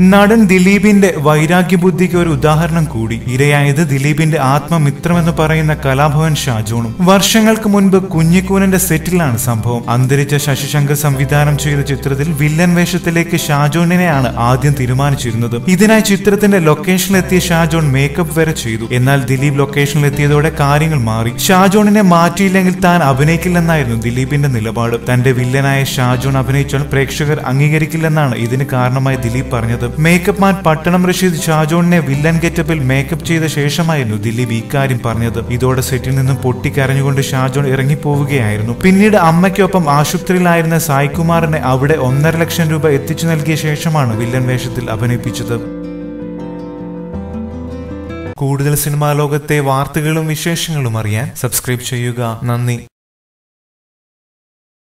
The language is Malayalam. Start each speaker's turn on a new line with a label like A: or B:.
A: നടൻ ദിലീപിന്റെ വൈരാഗ്യബുദ്ധിക്ക് ഒരു ഉദാഹരണം കൂടി. ഇരയായത് ദിലീപിന്റെ ആത്മമിത്രമെന്ന് പറയുന്ന കലാഭവൻ ഷാജോണും. വർഷങ്ങൾക്ക് മുൻപ് കുഞ്ഞിക്കൂനന്റെ സെറ്റിലാണ് സംഭവം. അന്തരിച്ച ശശിശങ്കർ സംവിധാനം ചെയ്ത ചിത്രത്തിൽ വില്ലൻ വേഷത്തിലേക്ക് ഷാജോണിനെയാണ് ആദ്യം തീരുമാനിച്ചിരുന്നത്. ഇതിനായി ചിത്രത്തിന്റെ ലൊക്കേഷനിലെത്തിയ ഷാജോൺ മേക്കപ്പ് വരെ ചെയ്തു. എന്നാൽ ദിലീപ് ലൊക്കേഷനിലെത്തിയതോടെ കാര്യങ്ങൾ മാറി. ഷാജോണിനെ മാറ്റിയില്ലെങ്കിൽ താൻ അഭിനയിക്കില്ലെന്നായിരുന്നു ദിലീപിന്റെ നിലപാട്. തന്റെ വില്ലനായ ഷാജോൺ അഭിനയിച്ചാൽ പ്രേക്ഷകർ അംഗീകരിക്കില്ലെന്നാണ് ഇതിന് കാരണമായി ദിലീപ് പറഞ്ഞത്. മേക്കപ്പ് മാൻ പട്ടണം റഷീദ് ഷാജോണിനെ വില്ലൻ ഗെറ്റപ്പിൽ മേക്കപ്പ് ചെയ്ത ശേഷമായിരുന്നു ദിലീപ് ഇക്കാര്യം പറഞ്ഞത്. ഇതോടെ സെറ്റിൽ നിന്നും പൊട്ടിക്കരഞ്ഞുകൊണ്ട് ഷാജോൺ ഇറങ്ങിപ്പോവുകയായിരുന്നു. പിന്നീട് അമ്മയ്ക്കൊപ്പം ആശുപത്രിയിലായിരുന്ന സായ്കുമാറിനെ അവിടെ ഒന്നര ലക്ഷം രൂപ എത്തിച്ചു നൽകിയ ശേഷമാണ് വില്ലൻ വേഷത്തിൽ അഭിനയിപ്പിച്ചത്. കൂടുതൽ സിനിമാ ലോകത്തെ വാർത്തകളും വിശേഷങ്ങളും അറിയാൻ സബ്സ്ക്രൈബ് ചെയ്യുക. നന്ദി.